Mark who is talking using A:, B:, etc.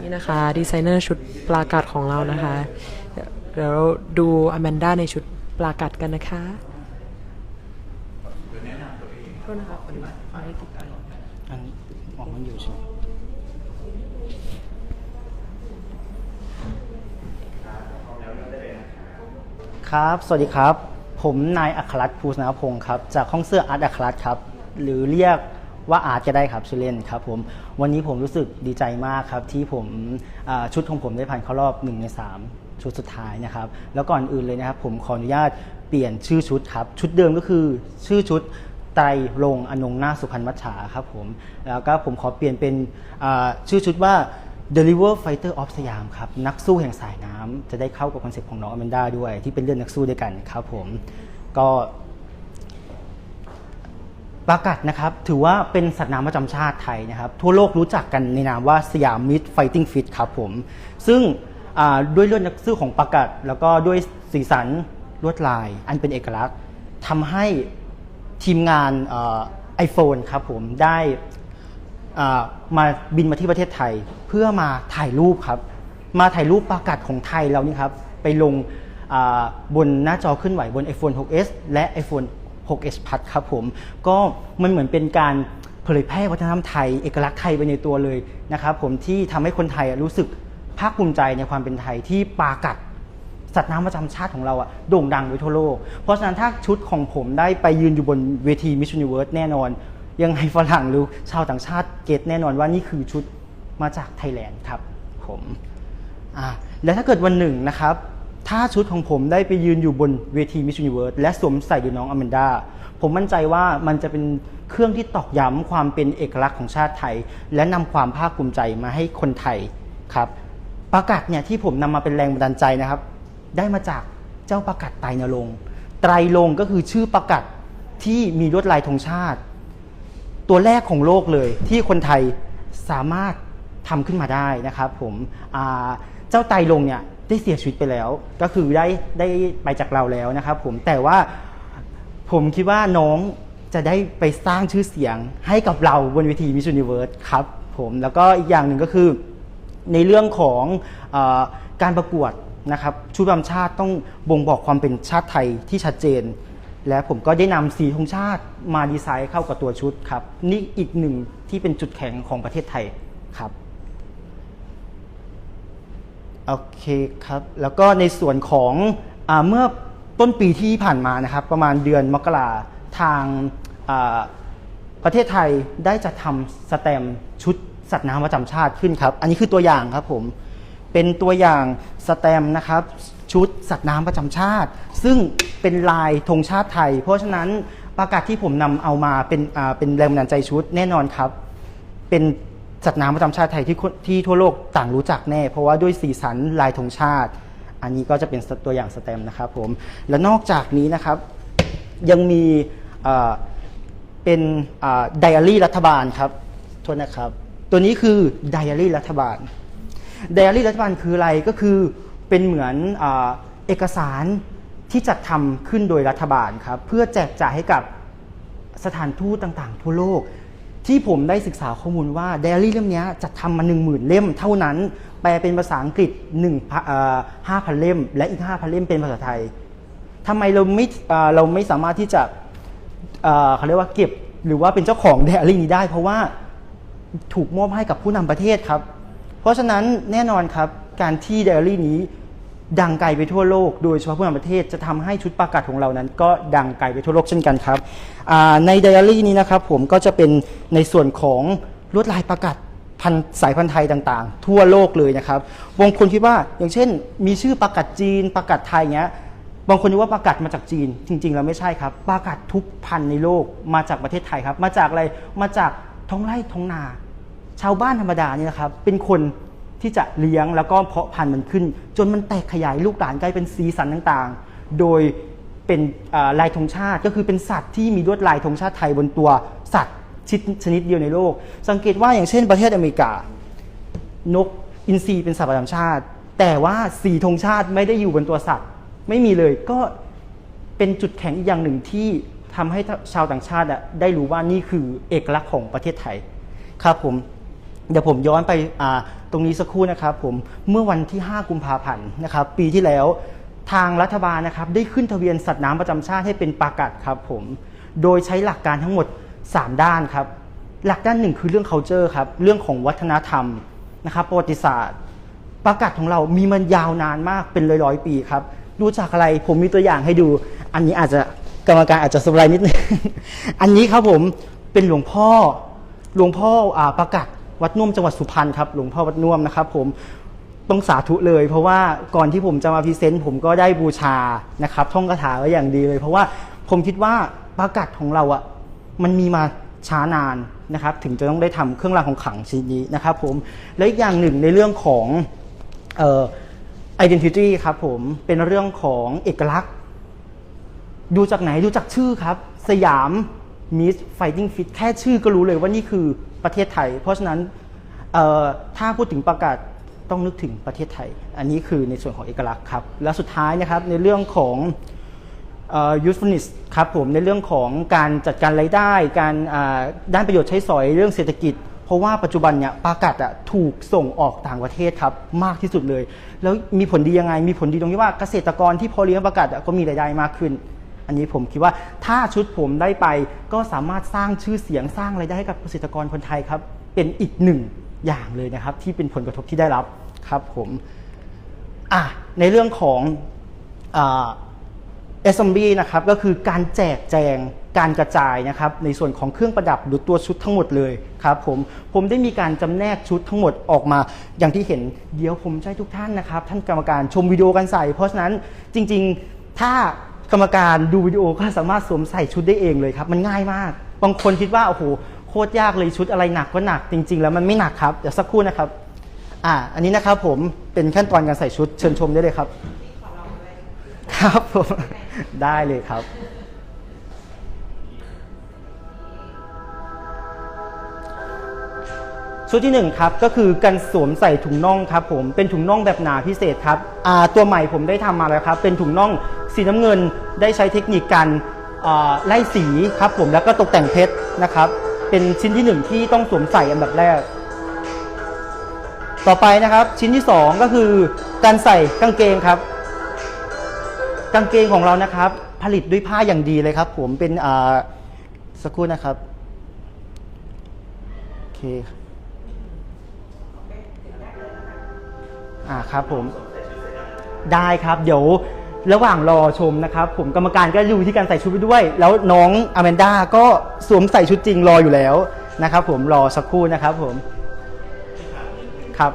A: นี่นะคะดีไซเนอร์ชุดปลากัดของเรานะคะ เดี๋ยวเราดูอแมนด้าในชุดปลากัดกันนะคะโทษนะคะอดูขอให้
B: อออกมันอยู่ใช่ไหมครับ สวัสดีครับ ผมนายอัครรัตน์ภูสนาพงศ์ครับ จากห้องเสื้ออาร์ตอัครรัตน์ครับ หรือเรียก ว่าอาร์ตก็ได้ครับชื่อเล่นครับผมวันนี้ผมรู้สึกดีใจมากครับที่ผมชุดของผมได้ผ่านเข้ารอบ1ใน3 ชุดสุดท้ายนะครับ แล้วก่อนอื่นเลยนะครับ ผมขออนุญาตเปลี่ยนชื่อชุดครับ ชุดเดิมก็คือชื่อชุดไตรรงอนงนาสุพรรณมัชชาครับผมแล้วก็ผมขอเปลี่ยนเป็นชื่อชุดว่า Deliver Fighter of สยามครับนักสู้แห่งสายน้ำจะได้เข้ากับคอนเซ็ปต์ของน้องอแมนด้าด้วย ที่เป็นเรื่องนักสู้ด้วยกันครับผมก็ ปลากัดนะครับถือว่าเป็นสัตว์น้ำประจำชาติไทยนะครับ ทั่วโลกรู้จักกันในนามว่าสยามมิตรไฟติ้งฟิตครับผม ซึ่งด้วยเรื่องนักสู้ของปลากัด แล้วก็ด้วยสีสันลวดลาย อันเป็นเอกลักษณ์ทำให้ทีมงานไอโฟนครับผมได้มาบินมาที่ประเทศไทย เพื่อมาถ่ายรูปครับ มาถ่ายรูปปากัดของไทยเรานี่ครับ ไปลงบนหน้าจอเคลื่อนไหวบน iPhone 6s และ iPhone 6s Plus ครับผม ก็มันเหมือนเป็นการเผยแพร่วัฒนธรรมไทย เอกลักษณ์ไทยไปในตัวเลยนะครับผมที่ทำให้คนไทยรู้สึกภาคภูมิใจในความเป็นไทยที่ปากัดสัตว์น้ำประจำชาติของเราอะโด่งดังไปทั่วโลก เพราะฉะนั้นถ้าชุดของผมได้ไปยืนอยู่บนเวที Miss Universe แน่นอน ยังไงฝรั่งหรือชาวต่างชาติเก็ตแน่นอนว่านี่คือชุดมาจากไทยแลนด์ครับผมอ่าและถ้าเกิดวันหนึ่งนะครับ ถ้าชุดของผมได้ไปยืนอยู่บนเวที Miss Universe และสวมใส่โดยน้องอแมนดาผมมั่นใจว่ามันจะเป็นเครื่องที่ตอกย้ำความเป็นเอกลักษณ์ของชาติไทย และนำความภาคภูมิใจมาให้คนไทยครับประกาศเนี่ยที่ผมนำมาเป็นแรงบันดาลใจนะครับ ได้มาจากเจ้าประกาศไตรนรงค์ไตรลงก็คือชื่อประกาศที่มีลวดลายธงชาติ ตัวแรกของโลกเลยที่คนไทยสามารถทำขึ้นมาได้นะครับผมเจ้าไตรลงเนี่ย ได้เสียชีวิตไปแล้ว ก็คือได้ได้ไปจากเราแล้วนะครับผมแต่ว่าผมคิดว่าน้องจะได้ไปสร้างชื่อเสียงให้กับเราบนเวที Miss Universe ครับผมแล้วก็อีกอย่างหนึ่งก็คือในเรื่องของออการประกวดนะครับชุดประจำชาติต้องบ่งบอกความเป็นชาติไทยที่ชัดเจน และผมก็ได้นำสีธงชาติมาดีไซน์เข้ากับตัวชุดครับ นี่อีกหนึ่งที่เป็นจุดแข็งของประเทศไทยครับ โอเคครับ แล้วก็ในส่วนของอเมื่อต้นปีที่ผ่านมานะครับ ประมาณเดือนมกราทางประเทศไทยได้จัดทำสแตมชุดสัตว์น้ำประจำชาติขึ้นครับ อันนี้คือตัวอย่างครับผม เป็นตัวอย่างสแตมนะครับ ชุดสัตว์น้ำประจำชาติ ซึ่งเป็นลายธงชาติไทย เพราะฉะนั้นประกาศที่ผมนำเอามาเป็นเป็นแรงบันดาลใจชุดแน่นอนครับ เป็น สัตว์น้ำประจำชาติไทยที่ที่ทั่วโลกต่างรู้จักแน่ เพราะว่าด้วยสีสันลายธงชาติ อันนี้ก็จะเป็นตัวอย่างสแตมนะครับผมและนอกจากนี้นะครับยังมีเป็นไดอารี่รัฐบาลครับโทษนะครับ ตัวนี้คือไดอารี่รัฐบาลไดอารี่รัฐบาลคืออะไรก็คือเป็นเหมือนอเอกสารที่จัดทำขึ้นโดยรัฐบาลครับเพื่อแจกจ่ายให้กับสถานทูตต่างๆ ทั่วโลก ที่ผมได้ศึกษาข้อมูลว่าไดอารี่เล่มนี้จะทำมา1 0,000 เล่มเท่านั้น แปลเป็นภาษาอังกฤษ1ห้าพันเล่ม และอีก 5,000 เล่มเป็นภาษาไทยทำไมเราไม่เราไม่สามารถที่จะเอ่อเขาเรียกว่าเก็บหรือว่าเป็นเจ้าของไดอารี่นี้ได้ เพราะว่าถูกมอบให้กับผู้นำประเทศครับ เพราะฉะนั้นแน่นอนครับการที่ไดอารี่นี้ ดังไกลไปทั่วโลก โดยเฉพาะผู้นำประเทศจะทำให้ชุดประกาศของเรานั้น ก็ดังไกลไปทั่วโลกเช่นกันครับในไดอารี่นี้นะครับผมก็จะเป็นในส่วนของลวดลายประกาศพันสายพันธุ์ไทยต่างๆ ทั่วโลกเลยนะครับบางคนคิดว่าอย่างเช่น มีชื่อประกาศจีนประกาศไทยเงี้ยบางคนนึกว่าประกาศมาจากจีน จริงๆแล้วไม่ใช่ครับประกาศทุกพันในโลกมาจากประเทศไทยครับ มาจากอะไรมาจากท้องไร่ท้องนา ชาวบ้านธรรมดานี่นะครับเป็นคน ที่จะเลี้ยงแล้วก็เพาะพันธุ์มันขึ้น จนมันแตกขยายลูกหลานกลายเป็นสีสันต่างๆ โดยเป็นลายธงชาติก็คือเป็นสัตว์ที่มีลวดลายธงชาติไทยบนตัวสัตว์ชนิดชนิดเดียวในโลก สังเกตว่าอย่างเช่นประเทศอเมริกา นกอินทรีเป็นสัตว์ประจำชาติ แต่ว่าสีธงชาติไม่ได้อยู่บนตัวสัตว์ ไม่มีเลยก็เป็นจุดแข็งอีกอย่างหนึ่งที่ทำให้ชาวต่างชาติได้รู้ว่านี่คือเอกลักษณ์ของประเทศไทยครับผม เดี๋ยวผมย้อนไปตรงนี้สักครู่นะครับผมเมื่อวันที่ 5 กุมภาพันธ์นะครับปีที่แล้วทางรัฐบาลนะครับได้ขึ้นทะเบียนสัตว์น้ำประจำชาติให้เป็นปากัดครับผมโดยใช้หลักการทั้งหมด 3 ด้านครับหลักด้านหนึ่งคือเรื่อง culture ครับเรื่องของวัฒนธรรมนะครับประวัติศาสตร์ปากัดของเรามีมันยาวนานมากเป็นร้อยร้อยๆปีครับรู้จักอะไรผมมีตัวอย่างให้ดู อันนี้อาจจะกรรมการอาจจะสบายนิดนึงอันนี้ครับผมเป็นหลวงพ่อหลวงพ่ออ่าประกัด วัดน่วมจังหวัดสุพรรณครับหลวงพ่อวัดน่วมนะครับผมต้องสาธุเลย เพราะว่าก่อนที่ผมจะมาพรีเซนต์ผมก็ได้บูชานะครับท่องคาถาไว้อย่างดีเลย เพราะว่าผมคิดว่าประกัดของเราอะมันมีมาช้านานนะครับถึงจะต้องได้ทำเครื่องรางของขลังชิ้นนี้นะครับผมและอีกอย่างหนึ่งในเรื่องของเอ่อ identity ครับผมเป็นเรื่องของเอกลักษณ์ดูจากไหนดูจากชื่อครับ สยาม Miss Fighting Fit แค่ชื่อก็รู้เลยว่านี่คือ ประเทศไทย เพราะฉะนั้นถ้าพูดถึงประกาศต้องนึกถึงประเทศไทย อันนี้คือในส่วนของเอกลักษณ์ครับ และสุดท้ายนะครับในเรื่องของเอ่อ usefulness ครับผมในเรื่องของการจัดการรายได้ การด้านประโยชน์ใช้สอยเรื่องเศรษฐกิจ เพราะว่าปัจจุบันเนี่ยปากัดอะถูกส่งออกต่างประเทศครับมากที่สุดเลย แล้วมีผลดียังไงมีผลดีตรงที่ว่าเกษตรกรที่พอเลี้ยงปากัดอะก็มีรายได้มากขึ้น อันนี้ผมคิดว่าถ้าชุดผมได้ไปก็สามารถสร้างชื่อเสียงสร้างรายได้ให้กับเกษตรกรคนไทยครับ เป็นอีกหนึ่งอย่างเลยนะครับ ที่เป็นผลกระทบที่ได้รับครับผมอะในเรื่องของเอ่า SMB นะครับก็คือการแจกแจงการกระจายนะครับในส่วนของเครื่องประดับหรือตัวชุดทั้งหมดเลยครับผมผมได้มีการจำแนกชุดทั้งหมดออกมา อย่างที่เห็นเดี๋ยวผมจะให้ทุกท่านนะครับ ท่านกรรมการชมวิดีโอกันใส่ เพราะฉะนั้นจริง ๆ ถ้า กรรมการดูวิดีโอก็สามารถสวมใส่ชุดได้เองเลยครับ มันง่ายมาก บางคนคิดว่าโอ้โหโคตรยากเลยชุดอะไรหนักก็หนักจริง ๆ แล้วมันไม่หนักครับเดี๋ยวสักครู่นะครับอ่าอันนี้นะครับผมเป็นขั้นตอนการใส่ชุดเชิญชมได้เลยครับ ครับผมได้เลยครับ ชุดที่หนึ่งครับก็คือการสวมใส่ถุงน่องครับผมเป็นถุงน่องแบบหนาพิเศษครับตัวใหม่ผมได้ทำมาแล้วครับ เป็นถุงน่องสีน้ำเงินได้ใช้เทคนิคการไล่สีครับผมแล้วก็ตกแต่งเพชรนะครับ เป็นชิ้นที่หนึ่งที่ต้องสวมใส่อันดับแรก ต่อไปนะครับชิ้นที่สองก็คือการใส่กางเกงครับ กางเกงของเรานะครับ ผลิตด้วยผ้าอย่างดีเลยครับ ผมเป็นสักครู่นะครับโอเค อ่าครับผมได้ครับ เดี๋ยวระหว่างรอชมนะครับ ผมกรรมการก็ดูที่การใส่ชุดไปด้วย แล้วน้องอแมนด้าก็สวมใส่ชุดจริงรออยู่แล้วนะครับ ผมรอสักครู่นะครับ ผมครับ